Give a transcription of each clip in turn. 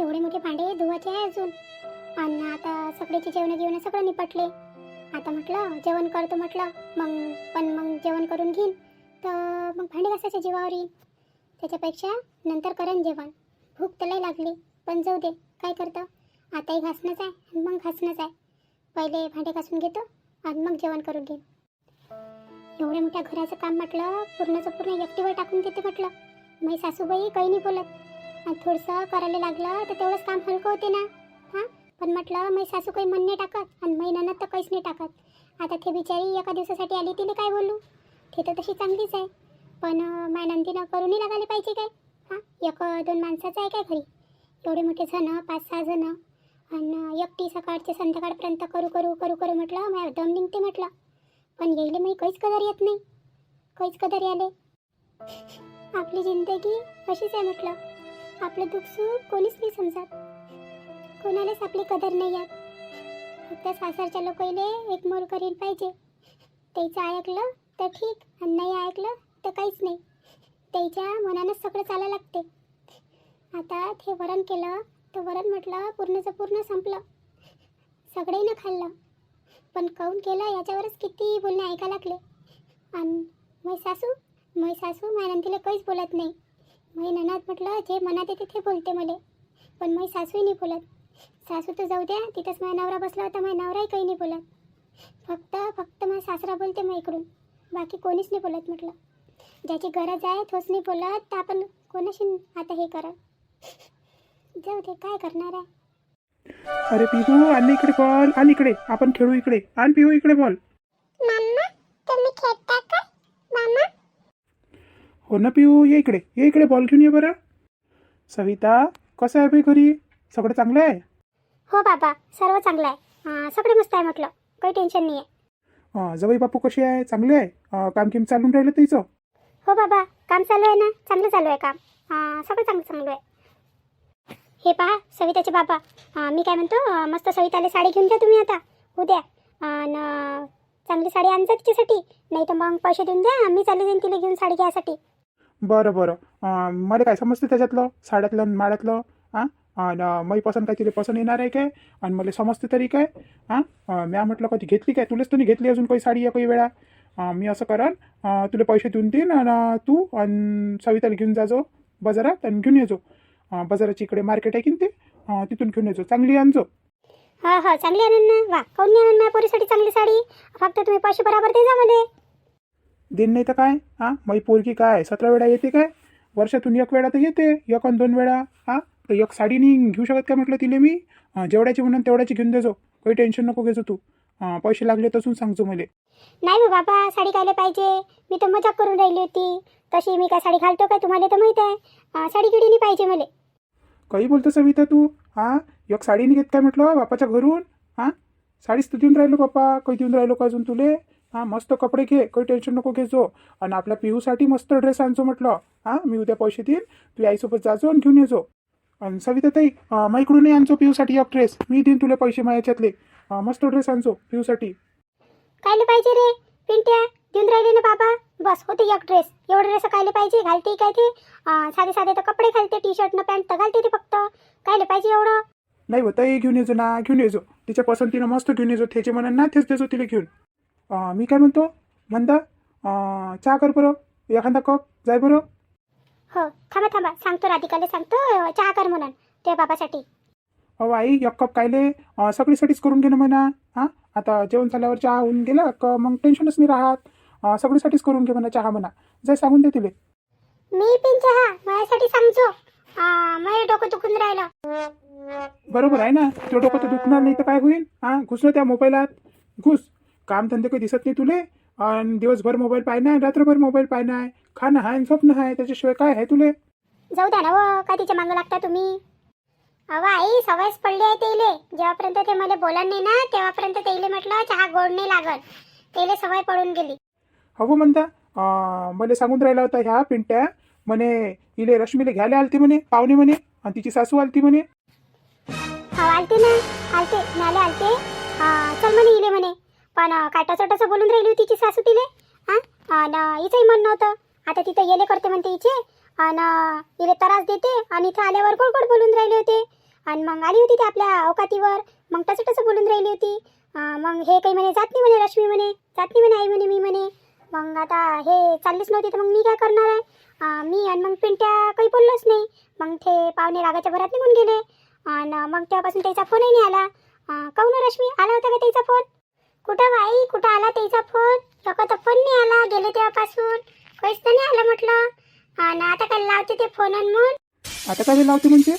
एवढे मोठे भांडे धुवायचे आहे अजून. आणि आता सगळेचे जेवण जेवण सगळं निपटले. आता म्हटलं जेवण करतो म्हटलं. मग पण मग जेवण करून घेईन. तर मग भांडे घासायच्या जीवावर. येईन त्याच्यापेक्षा नंतर करेन जेवण. भूक तर लई लागली पण जाऊ दे. काय करतं? आताही घासणंच आहे आणि मग घासणंच आहे. पहिले भांडे घासून घेतो आणि मग जेवण करून घेईन. एवढ्या मोठ्या घराचं काम म्हटलं पूर्णचं पूर्ण एकटीवर टाकून देते म्हटलं. मग सासूबाई काही नाही बोलत. थोडंसं करायला लागलं तर तेवढंच काम हलकं होते ना. हां? पण म्हटलं मी सासू काही म्हणणे नाही टाकत आणि महिन्यानं तर काहीच नाही टाकत. आता ते बिचारी एका दिवसासाठी आली तिने काय बोलू? ते तर तशी चांगलीच आहे. पण अं, माय नंदीनं करूनही लागायला पाहिजे काय? हां? एक दोन माणसाचं आहे काय घरी? एवढे मोठे जण पाच सहा जण. आणि एकटी सकाळचे संध्याकाळपर्यंत करू करू करू करू म्हटलं माझ्या दम निघते म्हटलं. पण यायले मी काहीच कदर येत नाही. काहीच कदर आले आपली जिंदगी अशीच आहे म्हटलं. आपलं दुःख सुख कोणीच नाही समजत. कोणालाच आपली कदर नाही येत. फक्त सासरच्या लोकांना एक मोल करीन पाहिजे. त्याचं ऐकलं तर ठीक आणि नाही ऐकलं तर काहीच नाही. त्याच्या मनानंच सगळं चालायला लागते. आता ते वरण केलं तर वरण म्हटलं पूर्णचं पूर्ण संपलं. सगळेनं खाल्लं. पण काऊन केलं याच्यावरच किती बोलणे ऐकायला लागले. आणि मै सासू मै सासू माझ्या नंदीला काहीच बोलत नाही. मै ननात म्हटलं जे मनात येते ते बोलते मला. पण मै सासूही नाही बोलत. सासू तर जाऊ द्या तिथंच माझा नवरा बसला होता माझा नवराही काही नाही बोलत. फक्त फक्त माझा सासरा बोलते मग इकडून. बाकी कोणीच नाही बोलत म्हटलं. ज्याची गरज आहे तोच नाही बोलत तर आपण कोणाशी आता हे करा? जाऊ दे काय करणार आहे? अरे पिहू आण इकडे बॉल आण इकडे. आपण खेळू इकडे. आण पिहू इकडे बॉल. मामा तुम्ही खेळता का? मामा? हो ना पिहू ये इकडे ये इकडे बॉल घेऊन ये बरं. सविता कसं आहे बाई घरी? सगळं चांगलं आहे? हो बाबा सर्व चांगलं आहे. सगळे मस्त आहे म्हटलं. काही टेन्शन नाही आहे जवई बापू कशी आहे? चांगले आहे? काम किम चालून राहिलं तिचं हो बाबा काम चालू आहे ना? चांगलं चालू आहे काम. सगळं चांगलं चांगलं आहे. हे पहा सविताचे बाबा. मी काय म्हणतो मस्त सविताला साडी घेऊन द्या तुम्ही आता. उद्या. आणि चांगली साडी आणजा तिच्यासाठी. नाही तर मग पैसे देऊन द्या मी चालली जाईन तिला घेऊन साडी घ्यायसाठी. बरं बरं. मला काय समजते त्याच्यातलं? साड्यातलं आणि माड्यातलं? हां आणि मी पसंत काय तिला पसंत येणार आहे काय? आणि मला समजते तरी काय? हां म्या म्हटलं कधी घेतली काय? तुलाच तुम्ही घेतली अजून काही साडी आहे काही वेळा. मी असं करन तुला पैसे देऊन देईन आणि तू आणि सविताला घेऊन जाजो बाजारात आणि घेऊन येजो बाजाराची इकडे मार्केट आहे की ते? तिथून घेऊन येजो चांगली आणजो हा हो, हा. हो. चांगली आणून ना. वा काऊन नाही आणून? माझ्या पोरीसाठी चांगली साडी. फक्त तुम्ही पैसे बराबर दे जा मला. दिन नाही तर काय? हां मै पोरगी काय? सतरा वेळा येते काय? वर्षातून एक वेळा तर येते. एक आणि दोन वेळा. हां तर एक साडी नाही. घेऊ शकत काय म्हटलं तिले मी? जेवढ्याची म्हणून तेवढ्याची घेऊन देजो काही टेन्शन नको घेजो तू. पैसे लागले तसून सांगजो मला. नाही हो बाबा साडी घालायला पाहिजे? मी तर मजाक करून राहिली होती. तशी मी काय साडी घालतो काय तुम्हाला तर माहीत आहे. साडी गिडी नाही पाहिजे मला. काही बोलतो सविता तू? हां एक साडी नाही घेत काय म्हटलं बापाच्या घरून? हां साडीच तर देऊन राहिलो बापा. काही देऊन राहिलो का अजून तुले? हां मस्त कपडे घे काही टेन्शन नको घेजो आणि आपल्या पिहूसाठी मस्त ड्रेस आणजो म्हटलं. हां मी उद्या पैसे देईन तुझ्या आईसोबत जाजो आणि घेऊन येजो. आणि सविता ताई अं, माझ्याकडूनही आणजो पिहूसाठी एक ड्रेस मी देईन तुला पैसे माझ्याच्यातले मस्त ड्रेस आणजो पिहूसाठी कायले पाहिजे रे? पिंट्या देऊन राहिले ना बाबा. बस होते एक ड्रेस एवढं ड्रेस कायले पाहिजे? घालते काय ते? साधे साधे तर कपडे घालते टी शर्ट न पॅन्ट तर घालते ते फक्त. कायले पाहिजे एवढं? नाही होतं हे घेऊन येजो ना घेऊन येजो. तिच्या पसंतीनं मस्त घेऊन येजो. त्याचे म्हणून ना तेच देजो तिला घेऊन. मी काय म्हणतो? म्हणता चहा कर बरं. एखादा कप जाय बरं. हो थांबा थांबा. सांगतो राधिकाला सांगतो. चहा कर म्हणून त्या बाबासाठी. अहो आई एक कप कायले सगळीसाठीच करून घे ना म्हणा. हां? आता जेवण झाल्यावर चहा होऊन गेला का मग टेन्शनच नाही राहत. सगळीसाठीच करून घे म्हणा चहा म्हणा. जाय सांगून दे तिले. मी पिन चहा माझ्यासाठी सांगतो. माझं डोकं दुखून राहिलं. बरोबर आहे ना? तो डोकं तर दुखणार नाही तर काय होईल? हां? घुस ना त्या मोबाईलात. घुस. कामधंदे काही दिसत नाही तुले? आणि दिवसभर मोबाईल पाहणं रात्रभर मोबाईल पाहणं आहे खाणं आहे आणि झोपणं आहे त्याच्याशिवाय काय आहे तुले? जाऊ द्या ना व काय तिच्या मागं लागता तुम्ही? अहो आई सवयच पडली आहे तेले. जेव्हापर्यंत ते मला बोलत नाही ना तेव्हापर्यंत तेले म्हटलं चहा गोड नाही लागल तेले सवय पडून गेली. हो म्हणता अं, मला सांगून राहिला होता ह्या पिंट्या. म्हणे इले रश्मीले घ्यायला आलती म्हणे पाहुणे म्हणे आणि तिची सासू आलती म्हणे. हा आलते ना आलते नाले आलते. अं, चल म्हणे इले म्हणे. पण काटा काय बोलून राहिली होती तिची सासू तिले हा? आणि हिचंही म्हणणं होतं. आता तिथं येले करते म्हणते हिचे. आणि इले त्रास देते आणि इथं आल्यावर गोड गोड बोलून राहिले होते. आणि मग आली होती ती आपल्या अवकातीवर मग तसं तसं बोलून राहिली होती. मग हे काही म्हणे जात नाही म्हणे रश्मी म्हणे. जात नाही म्हणे आई म्हणे मी म्हणे. मग आता हे चाललीच नव्हती तर मग मी काय करणार आहे? मी आणि मग पिंट्या काही बोललोच नाही. मग ते पाहुणे रागाच्या भरात निघून गेले. आणि मग तेव्हापासून त्याचा फोनही नाही आला. अं, हो रश्मी? आला होता का त्याचा फोन? कुठं बाई? कुठं आला त्याचा फोन? लोक तर फोन नाही आला. गेले तेव्हापासून. काहीच तर नाही आलं म्हटलं. आणि आता काय लावते ते फोन म्हणून? आता काय लावते म्हणजे?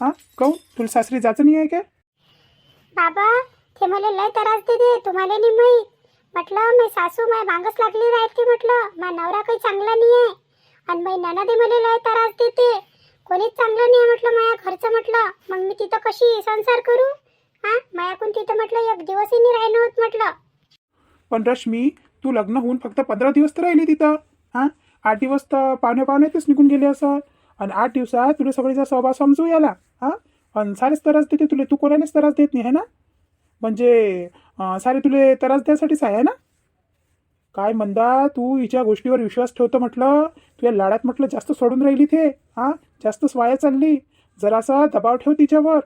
हां? काहून तुला सासरी जायचं नाही आहे काय बाबा ते मला लय त्रास देते. तुम्हाला नाही माहीत. म्हटलं मी सासू माय भांगच लागली राहते. म्हटलं मा नवरा काही चांगला नाही आहे. आणि मै ननदे मला लय त्रास देते. कोणीच चांगलं नाही आहे म्हटलं माया घरचं म्हटलं. मग मी तिथं कशी संसार करू? हा मायाकून तिथं म्हटलं एक दिवसही नाही राहिलं होत म्हटलं. पण रश्मी तू लग्न होऊन फक्त पंधरा दिवस तर राहिली तिथं. हां? आठ दिवस तर पाहुणे पाहुण्यातच निघून गेले असं. आणि आठ दिवसात तुला सगळीचा स्वभाव समजू याला. हां? आणि सारेच त्रास देते तुला. तू कोणालाच त्रास देत नाही आहे ना? म्हणजे अं, सारे तुले त्रास द्यासाठीच आहे ना? काय म्हणता तू हिच्या गोष्टीवर विश्वास ठेवतो म्हटलं. तुझ्या लाडात म्हटलं जास्त सोडून राहिली ते. हा? जास्त वाया चालली. जरासा दबाव ठेव तिच्यावर.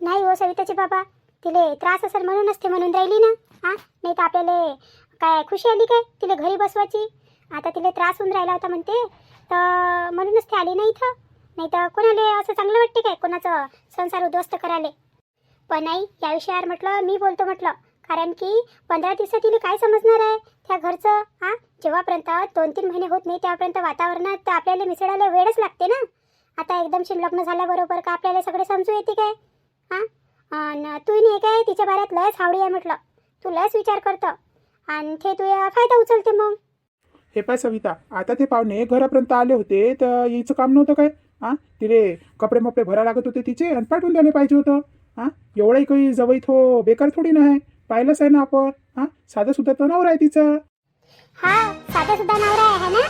नाही हो सविताचे बाबा तिले त्रास असेल म्हणूनच ते म्हणून राहिली ना. हा? नाही तर आपल्याला काय खुशी आली काय तिला घरी बसवायची? आता तिला त्रास होऊन राहिला होता म्हणते तर म्हणूनच ते आली नाही इथं. नाही तर कोणाला असं चांगलं वाटते काय? कोणाचं संसार उद्ध्वस्त करायला? पण नाही या विषयावर म्हटलं मी बोलतो म्हटलं. कारण की पंधरा दिवसात तिला काय समजणार आहे? त्या घरचं हा? जेव्हापर्यंत दोन तीन महिने होत नाही त्यापर्यंत वातावरणात तर आपल्याला मिसळायला वेळच लागते ना. आता एकदमशी लग्न झाल्याबरोबर का आपल्याला सगळे समजू येते काय? हा? तू नाही काय तिच्या बाऱ्यात लयच हावडी आहे म्हटलं. तू लयच विचार करतो. आणि ते तू फायदा उचलते मग. हे पाय सविता आता ते पाहुणे घरापर्यंत आले होते तर यायचं काम नव्हतं काय? हां? तिले कपडे मपडे भरा लागत होते तिचे आणि पाठवून द्यायला पाहिजे होतं. हां? एवढंही काही जवळ थो बेकार थोडी नाही पाहिलंच आहे ना आपण. हां? साधं सुद्धा तर नवरा आहे तिचा. हा साधा सुद्धा नवरा आहे ना?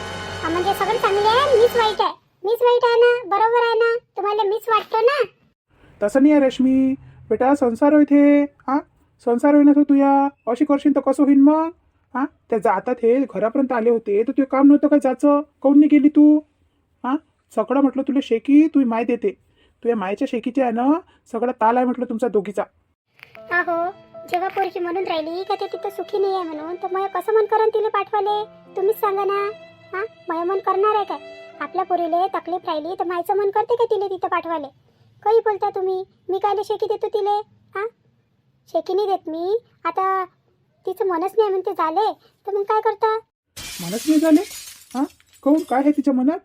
म्हणजे सगळं चांगले आहे मीच वाईट आहे. मीच वाईट आहे ना? बरोबर आहे ना? तुम्हाला मीच वाटतो ना? तसं नाही आहे रश्मी. बेटा संसार होय ते हां? संसार होईना तो तुया. अशी करशील तर कसं होईन मग? हां? त्या जातात हे घरापर्यंत आले होते तर तुझं काम नव्हतं का जायचं? काऊन नाही गेली तू? हां? सगळं म्हटलं तुला शेकी तू माय देते. तुझ्या मायच्या शेकीचे आहे ना सगळं ताल आहे म्हटलं तुमचा दोघीचा. अहो जेव्हा पोरगी म्हणून राहिली का ते तिथं सुखी नाही आहे म्हणून तर मग कसं मन करून तिला पाठवाले? तुम्हीच सांगा ना. हा? मय मन करणार आहे काय? आपल्या पोरीले तकलीफ राहिली तर मायचं मन करते का तिला तिथं पाठवाले? काही बोलता तुम्ही? मी कायले शेकी देतो तिले? हा शेकी नाही देत मी. आता तिचं मनच नाही म्हणते झाले. तर मग काय करता? मनच नाही झाले? हां काऊन काय आहे तिच्या मनात?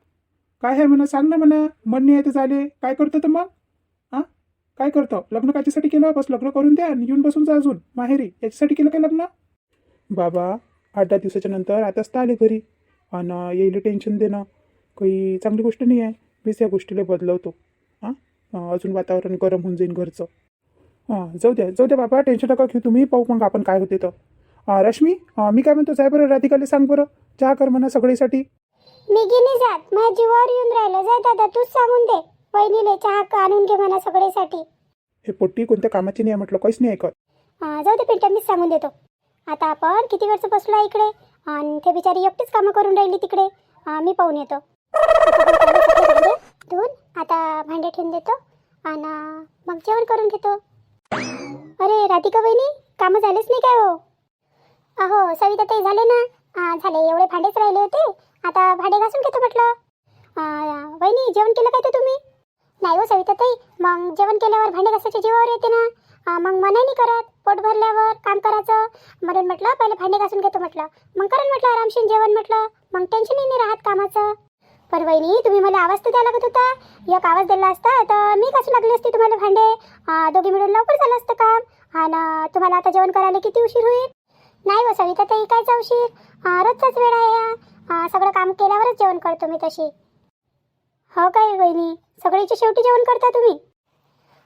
काय आहे म्हणा? सांग ना म्हणा. मन नाही आहे तर झाले. काय करतो तर मग? हां काय करतो? लग्न काच्यासाठी केलं? बस लग्न करून द्या आणि येऊन बसून जा अजून. माहेरी. याच्यासाठी केलं काय लग्न? बाबा आठ दहा दिवसाच्या नंतर आताच तर आले घरी. आणि येईल टेन्शन देणं. काही चांगली गोष्ट नाही आहे. मीच या गोष्टीला बदलवतो. हां अजून वातावरण गरम होऊन जाईन घरचं. हां जाऊ द्या जाऊ द्या बाबा टेन्शन नका घेऊ तुम्ही पाहू मग आपण काय होते तर. रश्मी मी काय म्हणतो साहेब बरं राधिकाला सांग बरं चहा कर म्हणा सगळीसाठी. मी गिनी जात माझ्या जीवावर येऊन राहिलं. जाय दादा तूच सांगून दे. वहिनीले चहा आणून घे म्हणा सगळ्यासाठी हे पोट्टी कोणत्या कामाची नाही म्हटलं काहीच नाही ऐकत. हा, जाऊ दे पिंट्या मीच सांगून देतो. आता आपण किती वेळचं बसलो आहे इकडे? आणि ते बिचारी एकटीच कामं करून राहिली तिकडे. मी पाहून येतो. धुवून आता भांडे ठेवून देतो आणि मग जेवण करून घेतो. अरे राधिका बहिणी कामं झालेच नाही काय हो? अहो सविता ते झाले ना? झाले एवढे भांडेच राहिले होते. आता भांडे घासून घेतो म्हटलं. वहिनी जेवण केलं काय ते तुम्ही? नाही हो सविता ताई. मग जेवण केल्यावर भांडे घासायच्या जीवावर येते ना? मग मनाही नाही करत. पोट भरल्यावर काम करायचं. म्हणून म्हटलं पहिले भांडे घासून घेतो म्हटलं. मग करून म्हटलं आरामशीर जेवण म्हटलं. मग टेन्शनही नाही राहत कामाचं. पण वहिनी तुम्ही मला आवाज तर द्या लागत होता. एक आवाज दिला असता तर मी कशी लागली असती तुम्हाला भांडे? दोघी मिळून लवकर झालं असतं काम. आणि तुम्हाला आता जेवण करायला किती उशीर होईल? नाही हो सविता ताई कायचा उशीर? रोजचाच वेळ आहे सगळं काम केल्यावरच जेवण करतो मी तशी. हो काय वहिनी सगळीच्या शेवटी जेवण करता तुम्ही?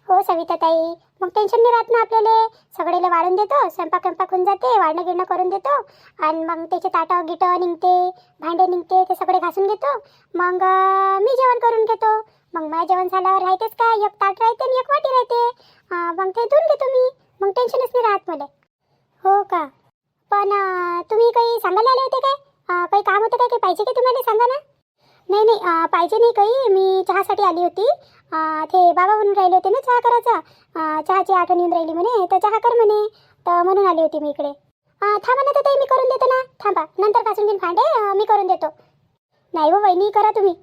हो सविता ताई मग टेन्शन नाही राहत ना आपल्याला. सगळेले वाढून देतो स्वयंपाक स्वयंपाक होऊन जाते वाढणं गिरणं करून देतो. आणि मग त्याचे ताटं गिटं निघते भांडे निघते ते सगळे घासून घेतो. मग मी जेवण करून घेतो. मग माझ्या जेवण झाल्यावर राहतेच काय एक ताट राहते आणि एक वाटी राहते. मग ते धुवून घेतो मी. मग टेन्शनच नाही राहत मला. हो का? पण तुम्ही काही सांगायला आले होते काय? काही काम होतं काय? काही पाहिजे की तुम्हाला सांगा ना नाही नाही पाहिजे नाही काही. मी चहासाठी आली होती. ते बाबा म्हणून राहिले होते ना चहा करायचा. चहाची आठवण येऊन राहिली म्हणे. तर चहा कर म्हणे. तर म्हणून आली होती मी इकडे. थांबा ना ताई मी करून देतो ना. थांबा नंतर घासून घेईन भांडे. मी करून देतो. नाही हो वहिनी करा तुम्ही.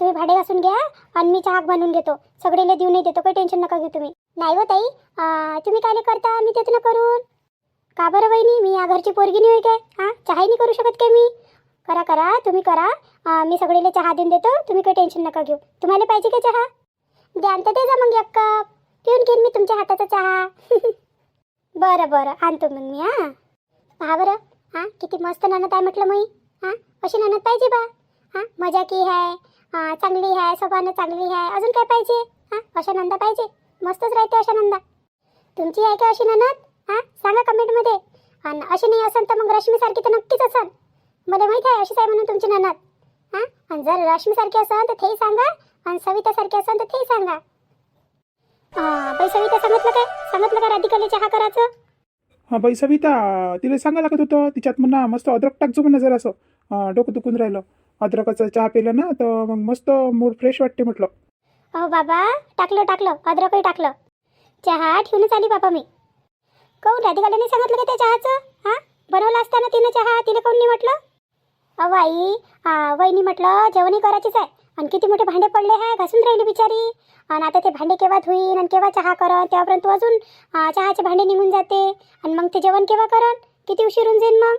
तुम्ही भांडे घासून घ्या आणि मी चहा बनवून घेतो. सगळेला देऊ नाही देतो काही टेन्शन नका घेऊ तुम्ही. नाही हो ताई. तुम्ही काय करता? मी देतो ना करून. का बरं वहिनी मी या घरची पोरगी नाही काय? हां? चहाही नाही करू शकत काय मी? करा करा तुम्ही करा. आ, मी सगळीला चहा देऊन देतो. तुम्ही काही टेन्शन नका घेऊ. तुम्हाला पाहिजे का चहा? द्या तर दे जा मग एक कप पिऊन घेईन मी तुमच्या हाताचा चहा. बरं बरं. आणतो मग मी हां. पहा बरं. हां किती मस्त नणत आहे म्हटलं मी हां अशी नणत पाहिजे बा. हां मजा की आहे चांगली आहे स्वभावानं चांगली आहे अजून काय पाहिजे? हां अशा नंदा पाहिजे. मस्तच राहते अशा नंदा. तुमची आहे का अशी ननद हां सांगा कमेंटमध्ये आणि अशी नाही असेल तर मग रश्मीसारखी तर नक्कीच असाल मला माहीत आहे अशीच आहे म्हणून तुमची ननद. हां? आणि जर रश्मीसारखी असेल तर तेही सांगा आणि सवितासारखी असेल तर तेही सांगा. हां बाई सविता सांगितलं काय? सांगितलं का राधिकाला चहा करायचं हा बाई सविता तिला सांगा लागत होतं तिच्यात म्हणा मस्त अद्रक टाकजो म्हणा जरासं अं, डोकं दुखून राहिलं. अद्रकाचा चहा पिलं ना तर मग मस्त मूड फ्रेश वाटते म्हटलं. अहो बाबा टाकलं टाकलं अद्रकही टाकलं. चहा ठेवूनच आली बाबा मी. काऊन राधिकाला नाही सांगितलं का त्या चहाचं? हां? बनवलं असताना तिनं चहा तिला काऊन नाही म्हटलं? आई वहिनी म्हटलं जेवणही करायचीच आहे. आणि किती मोठे भांडे पडले आहे घासून राहिली बिचारी. आणि आता ते भांडे केव्हा धुईन आणि केव्हा चहा करन तेव्हापर्यंत अजून चहाचे भांडे निघून जाते. आणि मग ते जेवण केव्हा करन? किती उशिरून जाईन मग?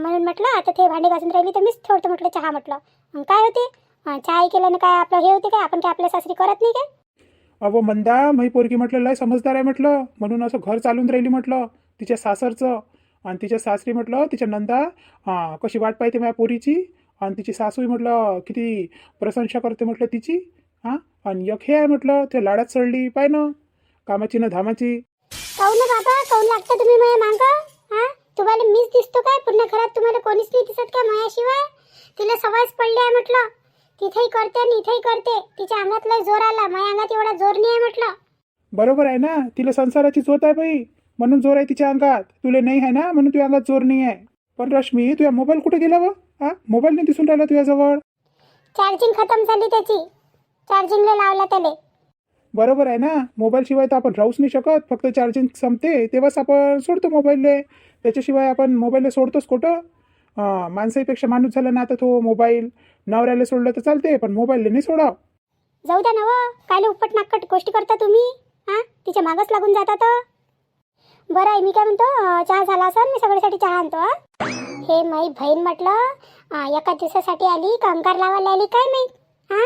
म्हणून म्हटलं आता ते भांडे घासून राहिली तर मीच ठेवतो म्हटलं चहा म्हटलं. मग काय होते? चहाही चहा केल्यानं काय आपलं हे होते काय? आपण काय आपल्या सासरी करत नाही काय? अहो मंदा मी पोरगी म्हटलं लय समजदार आहे म्हटलं. म्हणून असं घर चालून राहिली म्हटलं तिच्या सासरचं. आणि तिच्या सासरी म्हटलं तिच्या नंदा हां कशी वाट पाहते माझ्या पोरीची? आणि तिची सासूही म्हटलं किती प्रशंसा करते म्हटलं तिची. हां? आणि एक हे आहे म्हटलं ते लाडात चढली पाय ना कामाची ना धामाची. काऊन ना बाबा काऊन लागतं तुम्ही माझ्या मांग? हा? तुम्हाला मीच दिसतो काय? पूर्ण घरात तुम्हाला कोणीच नाही दिसत काय मायाशिवाय तिला सवयच पडली आहे म्हटलं. तिथेही करते आणि इथेही करते. तिच्या अंगात लय जोर आला. माझ्या अंगात एवढा जोर नाही आहे म्हटलं. बरोबर आहे ना? तिला संसाराची जोत आहे बाई. म्हणून जोर आहे तिच्या अंगात. तुला नाही आहे ना? म्हणून तुझ्या अंगात जोर नाही आहे. पण रश्मी तुझ्या मोबाईल कुठे गेला व? हा? मोबाईल नाही दिसून राहिला तुझ्याजवळ? चार्जिंग खतम झाली त्याची. चार्जिंगला लावला त्याले बरोबर आहे ना? मोबाईल शिवाय तर आपण राहूच नाही शकत. फक्त चार्जिंग संपते तेव्हाच आपण सोडतो मोबाईलले त्याच्याशिवाय आपण मोबाईलला सोडतोच कुठं हां माणसाईपेक्षा माणूस झाला ना आता तो मोबाईल नवऱ्याला सोडलं तर चालते पण मोबाईलला नाही सोडा जाऊ द्या ना व. कायले उपट नाकट गोष्टी करता तुम्ही? हा? तिच्या मागच लागून जाता तर? बरं आहे मी काय म्हणतो चहा झाला असं मी सगळ्यासाठी चहा आणतो हा. हे माई बहीण म्हटलं एका दिवसासाठी आली कामगार लावायला आली काय माहीत हा?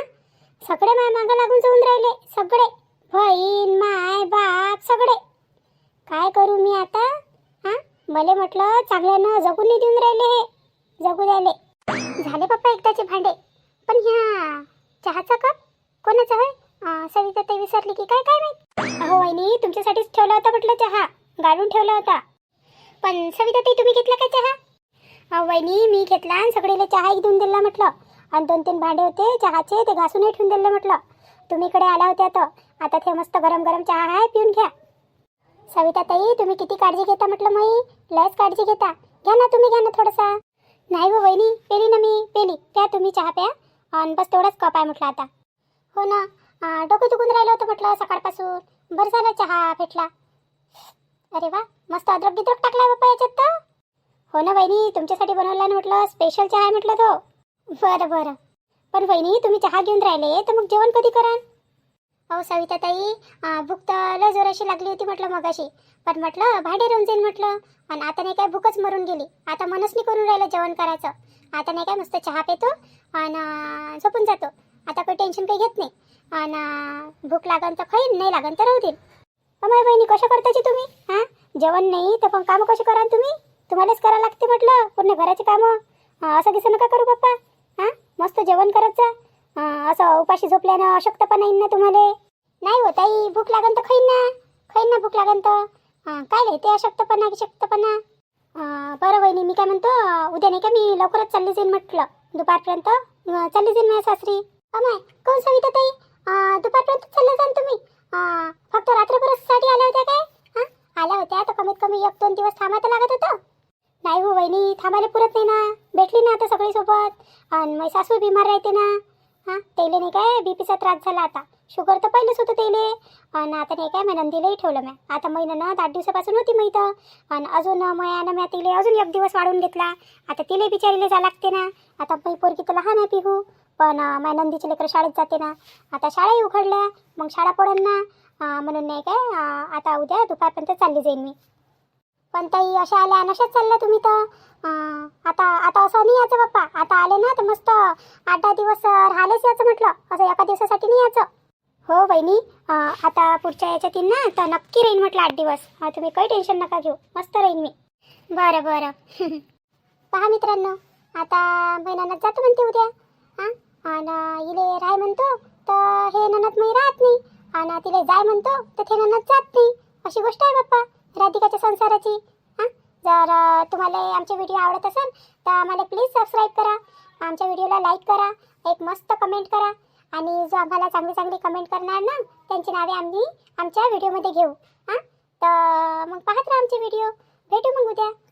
सगळे माय मागं लागून जाऊन राहिले सगळे. बहीण माय बाप सगळे. काय करू मी आता? हा? मले म्हटलं चांगल्यानं जगून नाही देऊन राहिले हे. जगू द्यायले. झाले पप्पा एकदाचे भांडे. पण ह्या चहाचा कप? कोणाचा होय? सविता ते विसरली की काय काय माहीत? अहो वहिनी तुमच्यासाठीच ठेवला होता म्हटलं चहा. गाडून ठेवला होता. पण सविता ताई तुम्ही घेतला काय चहा? वहिनी मी घेतला आणि सगळीला चहा एक देऊन दिला म्हटलं. आणि दोन तीन भांडे होते चहाचे ते घासूनही ठेवून दिलं म्हटलं. तुम्ही इकडे आला होत्या तर आता ते मस्त गरम गरम चहा आहे पिऊन घ्या. सविता ताई तुम्ही किती काळजी घेता म्हटलं मई? लयच काळजी घेता. घ्या ना तुम्ही घ्या ना थोडंसा. नाही हो वहिनी पेली ना मी पेली. प्या तुम्ही चहा प्या. आणि बस तेवढाच कप आहे म्हटलं आता. हो ना. डोकं दुखून राहिलं होतं म्हटलं सकाळपासून. बरं झालं चहा भेटला. अरे वा मस्त अद्रक बिद्रक टाकलाय बाप्पा याच्यात तर. हो ना वहिनी तुमच्यासाठी बनवला ना म्हटलं स्पेशल चहा आहे म्हटलं तो. बरं बरं. पण वहिनी तुम्ही चहा घेऊन राहिले तर मग जेवण कधी कराल? अहो सविता ताई भूक तर लय जोराशी लागली होती म्हटलं मगाशी. पण म्हटलं भांडे राहून जाईल म्हटलं. आणि आता नाही काय भूकच मरून गेली. आता मनच नाही करून राहिलं जेवण करायचं. आता नाही काय मस्त चहा पितो आणि झोपून जातो. आता काही टेन्शन काही घेत नाही. आणि भूक लागन तर खाईन नाही लागन तर राहू देईल अमाय बहिणी कशा करताची तुम्ही? हां? जेवण नाही तर पण कामं कशी कराल तुम्ही? तुम्हालाच करावं लागते म्हटलं पूर्ण घराचे कामं. असं कसं नका करू पप्पा. हां? मस्त जेवण करत जा. असं उपाशी झोपल्यानं अशक्तपणा येईन ना तुम्हाला. नाही हो ताई भूक लागन तर खाईन ना. खाईन ना भूक लागन तर. हां काय ते अशक्तपणा अशक्तपणा बरं वहिनी मी काय म्हणतो उद्या नाही का मी लवकरच चालली जाईन म्हटलं. दुपारपर्यंत चालली जाईन माझ्या सासरी. अमाय कोण सविता ताई? दुपारपर्यंत चालले जाल तुम्ही. फक्त रात्रभरासाठी आल्या होत्या काय? हां आल्या होत्या तर कमीत कमी एक दोन दिवस थांबायला लागत होतं. नाही हो वहिनी थांबायला पुरत नाही ना. भेटली ना आता सगळी सोबत. आणि मग सासू बिमार राहते ना. नाही काय बीपीचा त्रास झाला आता. शुगर तर पहिलंच होतं तेले. आणि आता नाही काय मी नंदीलाही ठेवलं मी. आता महिन्यानं आठ दिवसापासून होती मी इथं. आणि अजून मयानं मी तिले अजून एक दिवस वाढवून घेतला. आता तिले बिचारीले जा लागते ना. आता मी पोरगी तर लहान आहे पिहू. पण माझ्या नंदीचे लेकरं शाळेत जाते ना. आता शाळाही उघडल्या. मग शाळा पडेल ना. म्हणून नाही काय आता उद्या दुपारपर्यंत चालली जाईन मी. पण ताई अशा आल्या नशाच चालल्या तुम्ही तर. आता आता असं नाही यायचं बाप्पा. आता आले ना तर मस्त आठ दहा दिवस राहिलेच यायचं म्हटलं. असं एका दिवसासाठी नाही यायचं. हो बहिणी आता पुढच्या याच्यात येईन ना तर नक्की राहीन म्हटलं आठ दिवस. तुम्ही काही टेन्शन नका घेऊ. मस्त राहीन मी. बरं बरं. पहा मित्रांनो आता महिन्यानं जातो म्हणते उद्या. आणि इले राय म्हणतो तर हे ननद मी राहत नाही. आणि तिले जाय म्हणतो तर ते ननद जात नाही. अशी गोष्ट आहे बाप्पा राधिकाच्या संसाराची. हां? जर तुम्हाला आमचे व्हिडिओ आवडत असेल तर आम्हाला प्लीज सबस्क्राईब करा. आमच्या व्हिडिओला लाईक करा. एक मस्त कमेंट करा. आणि जो आम्हाला चांगली चांगली कमेंट करणार ना त्यांची नावे आम्ही आमच्या व्हिडिओमध्ये घेऊ. हां? तर मग पाहत राहा आमचे व्हिडिओ. भेटू मग उद्या.